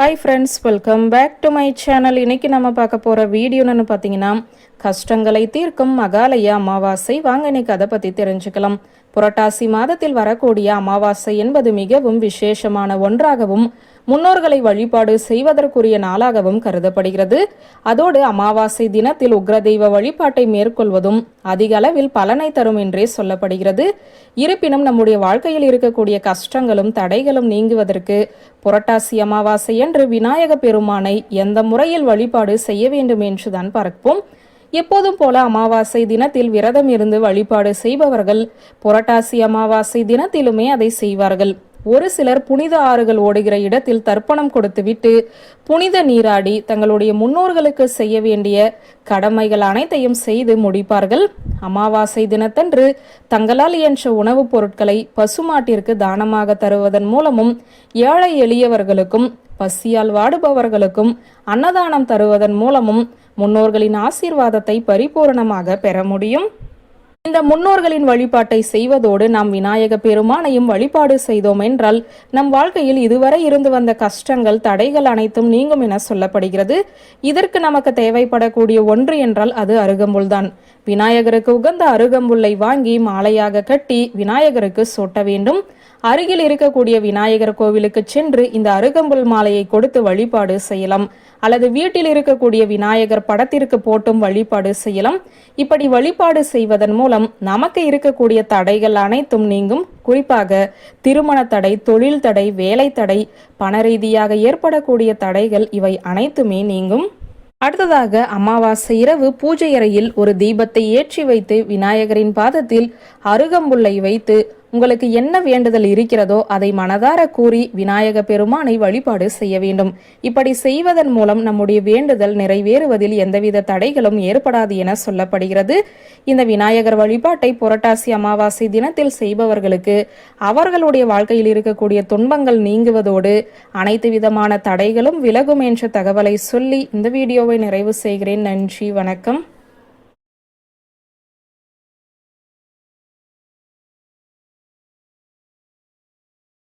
Hi friends welcome back to my channel இன்னைக்கு நம்ம பார்க்க போகிற வீடியோன்னு பார்த்தீங்கன்னா கஷ்டங்களை தீர்க்கும் மகாலய அமாவாசை. வாங்க இன்னைக்கு அதை பற்றி தெரிஞ்சுக்கலாம். புரட்டாசி மாதத்தில் வரக்கூடிய அமாவாசை என்பது மிகவும் விசேஷமான ஒன்றாகவும் முன்னோர்களை வழிபாடு செய்வதற்குரிய நாளாகவும் கருதப்படுகிறது. அதோடு அமாவாசை தினத்தில் உக்ரதெய்வ வழிபாட்டை மேற்கொள்வதும் அதிக அளவில் பலனை தரும் என்றே சொல்லப்படுகிறது. இருப்பினும் நம்முடைய வாழ்க்கையில் இருக்கக்கூடிய கஷ்டங்களும் தடைகளும் நீங்குவதற்கு புரட்டாசி அமாவாசை என்று விநாயக பெருமானை எந்த முறையில் வழிபாடு செய்ய வேண்டும் என்றுதான் பார்ப்போம். எப்போதும் போல அமாவாசை தினத்தில் விரதம் இருந்து வழிபாடு செய்பவர்கள் புரட்டாசி அமாவாசை தினத்திலுமே அதை செய்வார்கள். ஒரு சிலர் புனித ஆறுகள் ஓடுகிற இடத்தில் தர்ப்பணம் கொடுத்துவிட்டு புனித நீராடி தங்களுடைய முன்னோர்களுக்கு செய்ய வேண்டிய கடமைகள் அனைத்தையும் செய்து முடிப்பார்கள். அமாவாசை தினத்தன்று தங்களால் இயன்ற உணவுப் பொருட்களை பசுமாட்டிற்கு தானமாக தருவதன் மூலமும் ஏழை எளியவர்களுக்கும் பசியால் வாடுபவர்களுக்கும் அன்னதானம் தருவதன் மூலமும் முன்னோர்களின் ஆசீர்வாதத்தை பரிபூரணமாக பெற முடியும். இந்த முன்னோர்களின் வழிபாட்டை செய்வதோடு நாம் விநாயக பெருமானையும் வழிபாடு செய்தோம் என்றால் நம் வாழ்க்கையில் இதுவரை இருந்து வந்த கஷ்டங்கள் தடைகள் அனைத்தும் நீங்கும் என சொல்லப்படுகிறது. இதற்கு நமக்கு தேவைப்படக்கூடிய ஒன்று என்றால் அது அருகம்புல்தான் விநாயகருக்கு உகந்த அருகம்புல்லை வாங்கி மாலையாக கட்டி விநாயகருக்கு சூட்ட வேண்டும். அருகில் இருக்கக்கூடிய விநாயகர் கோவிலுக்கு சென்று இந்த அருகம்புல் மாலையை கொடுத்து வழிபாடு செய்யலாம். அல்லது வீட்டில் இருக்கக்கூடிய விநாயகர் படத்திற்கு போட்டும் வழிபாடு செய்யலாம். இப்படி வழிபாடு செய்வதன் மூலம் நமக்கு இருக்கக்கூடிய தடைகள் அனைத்தும் நீங்கும். குறிப்பாக திருமண தடை தொழில் தடை வேலை தடை பண ரீதியாக ஏற்படக்கூடிய தடைகள் இவை அனைத்துமே நீங்கும். அடுத்ததாக அமாவாசை இரவு பூஜை அறையில் ஒரு தீபத்தை ஏற்றி வைத்து விநாயகரின் பாதத்தில் அருகம்புல்லை வைத்து உங்களுக்கு என்ன வேண்டுதல் இருக்கிறதோ அதை மனதார கூறி விநாயக பெருமானை வழிபாடு செய்ய வேண்டும். இப்படி செய்வதன் மூலம் நம்முடைய வேண்டுதல் நிறைவேறுவதில் எந்தவித தடைகளும் ஏற்படாது என சொல்லப்படுகிறது. இந்த விநாயகர் வழிபாட்டை புரட்டாசி அமாவாசை தினத்தில் செய்பவர்களுக்கு அவர்களுடைய வாழ்க்கையில் இருக்கக்கூடிய துன்பங்கள் நீங்குவதோடு அனைத்து விதமான தடைகளும் விலகும் என்ற தகவலை சொல்லி இந்த வீடியோவை நிறைவு செய்கிறேன். நன்றி வணக்கம்.